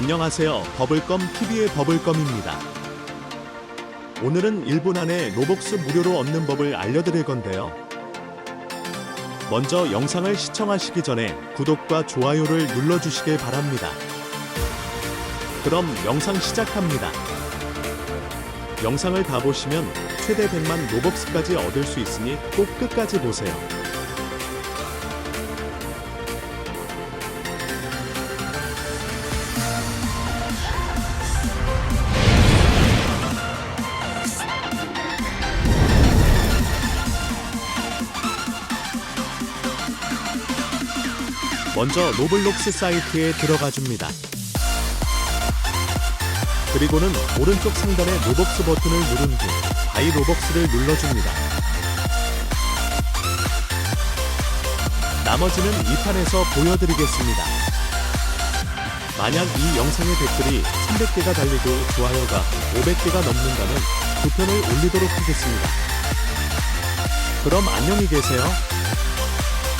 안녕하세요. 버블껌 TV의 버블껌입니다. 오늘은 1분 안에 로벅스 무료로 얻는 법을 알려드릴 건데요. 먼저 영상을 시청하시기 전에 구독과 좋아요를 눌러주시길 바랍니다. 그럼 영상 시작합니다. 영상을 다 보시면 최대 100만 로벅스까지 얻을 수 있으니 꼭 끝까지 보세요. 먼저 로블록스 사이트에 들어가 줍니다. 그리고는 오른쪽 상단의 로벅스 버튼을 누른 후 바이 로벅스를 눌러줍니다. 나머지는 2판에서 보여드리겠습니다. 만약 이 영상의 댓글이 300개가 달리고 좋아요가 500개가 넘는다면 두 편을 올리도록 하겠습니다. 그럼 안녕히 계세요.